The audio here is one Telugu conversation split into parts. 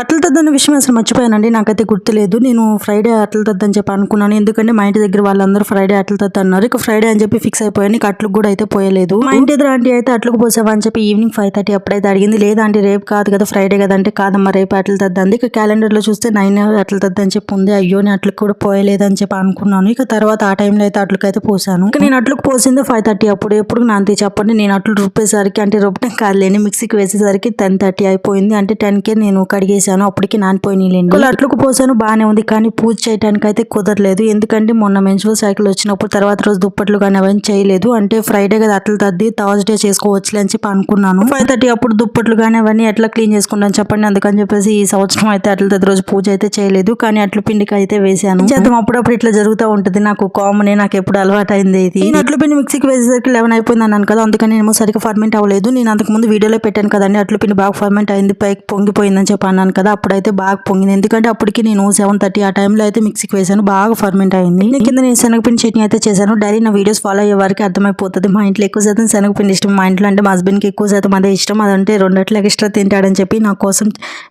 అట్ల తద్దన్న విషయం అసలు మర్చిపోయానండి. నాకైతే గుర్తులేదు. నేను ఫ్రైడే అట్ల తద్దని చెప్పి అనుకున్నాను. ఎందుకంటే మా ఇంటి దగ్గర వాళ్ళందరూ ఫ్రైడే అట్ల తద్ద అన్నారు. ఇక ఫ్రైడే అని చెప్పి ఫిక్స్ అయిపోయాను. ఇక అట్లకు కూడా అయితే పోయలేదు. మా ఇంటి దగ్గర ఆంటీ అయితే అట్లకు పోసావా అని చెప్పి ఈవినింగ్ ఫైవ్ థర్టీ అప్పుడైతే అడిగింది. లేదా ఆంటీ రేపు కాదు కదా ఫ్రైడే కదా అంటే కాదమ్మా రేపు అట్ల తద్ద అంది. ఇక క్యాలెండర్లో చూస్తే నైన్ అట్ల తద్ద అని చెప్పి ఉంది. అయ్యో నేను అట్లకు కూడా పోయలేదు అని చెప్పి అనుకున్నాను. ఇక తర్వాత ఆ టైంలో అయితే అట్లకు అయితే పోసాను. ఇక నేను అట్లకు పోసింది ఫైవ్ థర్టీ అప్పుడు. ఎప్పుడు నాంతి చెప్పండి. నేను అట్లు రుప్పేసరికి అంటే రుబ్బటం కాదులేని మిక్సీకి వేసేసరికి టెన్ థర్టీ అయిపోయింది. అంటే టెన్ నేను నేను కడిగేసాను అప్పటికి నానిపోయినాయిలేండి అట్లకు పోసాను బాగానే ఉంది కానీ పూజ చేయడానికి అయితే కుదరలేదు. ఎందుకంటే మొన్న మెన్సువల్ సైకిల్ వచ్చినప్పుడు తర్వాత రోజు దుప్పట్లు కానీ అవన్నీ చేయలేదు. అంటే ఫ్రైడే కదా అట్లా తద్ది థర్స్డే చేసుకోవచ్చులే అని చెప్పి అనుకున్నాను. ఫైవ్ థర్టీ అప్పుడు దుప్పట్లు కానీ అవన్నీ ఎట్లా క్లీన్ చేసుకుంటాను చెప్పండి అందుకని చెప్పేసి ఈ సంవత్సరం అయితే అట్ల తద్ది రోజు పూజ అయితే చేయలేదు. కానీ అట్ల పిండికి అయితే వేసాను చేద్దాం అప్పుడప్పుడు ఇట్లా జరుగుతూ ఉంటుంది. నాకు కామన్ నాకు ఎప్పుడు అలవాటు అయింది ఇది. నేను అట్ల పిండి మిక్సీకి వేసేసరికి లెవెన్ అయిపోయింది అన్నాను కదా అందుకని నేను సరిగ్గా ఫర్మెంట్ అవ్వలేదు. నేను అంతకు ముందు వీడియోలో పెట్టాను కదండి అట్ల పిండి బాగా ఫర్మెంట్ అయింది పైకి పొంగిపోయిందని చెప్పి అన్నాను కదా అప్పుడైతే బాగా పొంగింది. ఎందుకంటే అప్పటికి నేను సెవెన్ థర్టీ ఆ టైంలో అయితే మిక్సీకి వేసాను. బాగా ఫర్మెంట్ అయింది. కింద నేను శనగపిండి చట్నీ అయితే చేశాను. డైలీ నా వీడియోస్ ఫాలో అయ్యే వారికి అర్థమైపోతుంది. మా ఇంట్లో ఎక్కువ శాతం శనగపిండి ఇష్టం. మా ఇంట్లో అంటే మా హస్బెండ్కి ఎక్కువ శాతం అదే ఇష్టం. అదంటే రెండట్లు ఎక్స్ట్రా తింటాడని చెప్పి నా కోసం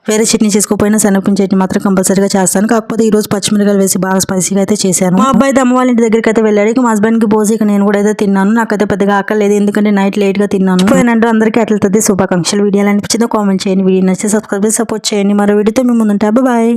వేరే చట్నీ చేసుకోకపోయినా శనగపిండి చట్నీ మాత్రం కంపల్సరీగా చేస్తాను. కాకపోతే ఈ రోజు పచ్చిమిరకాయలు వేసి బాగా స్పైసీగా అయితే చేశాను. మా అబ్బాయి అమ్మ వాళ్ళ ఇంటి దగ్గరికి అయితే వెళ్ళాడు. ఇక మా హస్బెండ్కి పోసి ఇక నేను కూడా అయితే తిన్నాను. నాకైతే పెద్దగా ఆకలేదు. ఎందుకంటే నైట్ లేట్గా తిన్నాను. పోయినంటే అందరికీ అట్లతుంది శుభాకాంక్షలు. వీడియోలు అనిపించిందో కామెంట్ చేయండి. వీడియో నచ్చితే సబ్స్క్రైబ్ చేసి సపోర్ట్ చేయండి. మరో వీడియోతో మీ ముందుంటా. బాయ్